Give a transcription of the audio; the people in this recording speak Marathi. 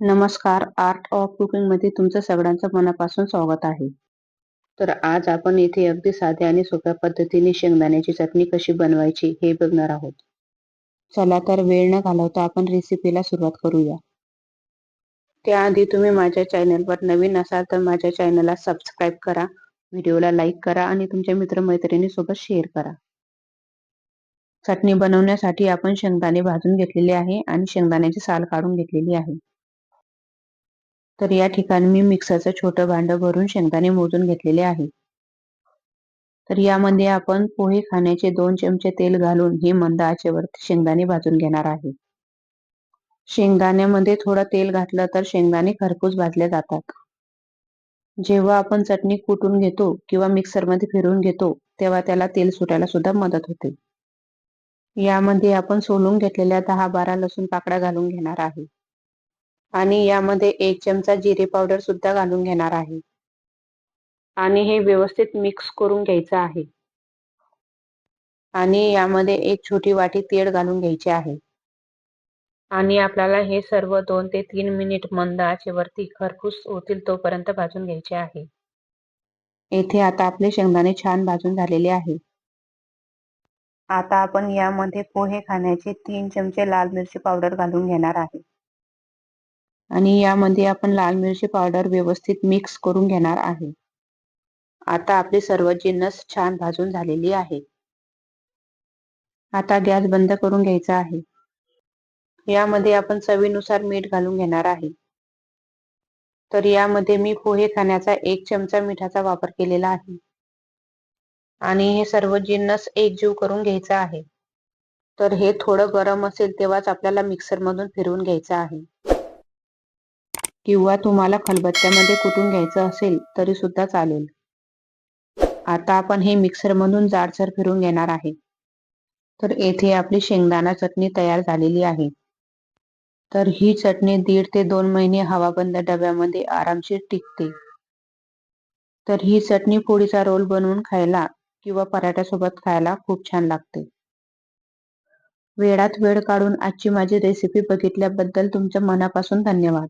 नमस्कार आर्ट ऑफ कुकिंगमध्ये तुमचं सगळ्यांचं मनापासून स्वागत आहे. तर आज आपण इथे अगदी साध्या आणि सोप्या पद्धतीने शेंगदाण्याची चटणी कशी बनवायची हे बघणार आहोत. चला तर वेळ न घालवता आपण रेसिपीला सुरुवात करूया. त्याआधी तुम्ही माझ्या चॅनलवर नवीन असाल तर माझ्या चॅनलला सबस्क्राईब करा व्हिडिओला लाईक करा आणि तुमच्या मित्रमैत्रिणीसोबत शेअर करा. चटणी बनवण्यासाठी आपण शेंगदाणे भाजून घेतलेले आहे आणि शेंगदाण्याची साल काढून घेतलेली आहे. तर या ठिकाणी मी मिक्सरचं छोटं भांड भरून शेंगदाणे मोजून घेतलेले आहे. तर यामध्ये आपण पोहे खाण्याचे दोन चमचे तेल घालून हे मंद आचेवरती शेंगदाणे भाजून घेणार आहे. शेंगदाण्यामध्ये थोडं तेल घातलं तर शेंगदाणे खरपूस भाजले जातात. जेव्हा आपण चटणी कुटून घेतो किंवा मिक्सरमध्ये फिरवून घेतो तेव्हा त्याला तेल सुटायला सुद्धा मदत होते. यामध्ये आपण सोलून घेतलेल्या दहा बारा लसूण पाकड्या घालून घेणार आहे. आणि यामध्ये एक चमचा जिरे पावडर सुद्धा घालून घेणार आहे. आणि हे व्यवस्थित मिक्स करून घ्यायचं आहे. आणि यामध्ये एक छोटी वाटी तेल घालून घ्यायचे आहे. आणि आपल्याला हे सर्व दोन ते तीन मिनिट मंद आचेवरती खरपूस होतील तोपर्यंत भाजून घ्यायचे आहे. येथे आता आपले शेंगदाणे छान भाजून झालेले आहे. आता आपण यामध्ये पोहे खाण्याचे तीन चमचे लाल मिरची पावडर घालून घेणार आहे. आणि यामध्ये आपण लाल मिरची पावडर व्यवस्थित मिक्स करून घेणार आहे. आता आपली सर्व जिन्नस छान भाजून झालेली आहे. आता गॅस बंद करून घ्यायचा आहे. यामध्ये आपण चवीनुसार मीठ घालून घेणार आहे. तर यामध्ये मी पोहे खाण्याचा एक चमचा मिठाचा वापर केलेला आहे. आणि हे सर्व जिन्नस एकजीव करून घ्यायचा आहे. तर हे थोडं गरम असेल तेव्हाच आपल्याला मिक्सरमधून फिरवून घ्यायचं आहे. किंवा तुम्हाला खलबत्त्यामध्ये कुटून घ्यायचं असेल तरी सुद्धा चालेल. आता आपण हे मिक्सर मधून जाडसर फिरून घेणार आहे. तर येथे आपली शेंगदाणा चटणी तयार झालेली आहे. तर ही चटणी दीड ते दोन महिने हवाबंद डब्यामध्ये आरामशीर टिकते. तर ही चटणी पोळीचा रोल बनवून खायला किंवा पराठ्यासोबत खायला खूप छान लागते. वेळात वेळ काढून आजची माझी रेसिपी बघितल्याबद्दल तुमच्या मनापासून धन्यवाद.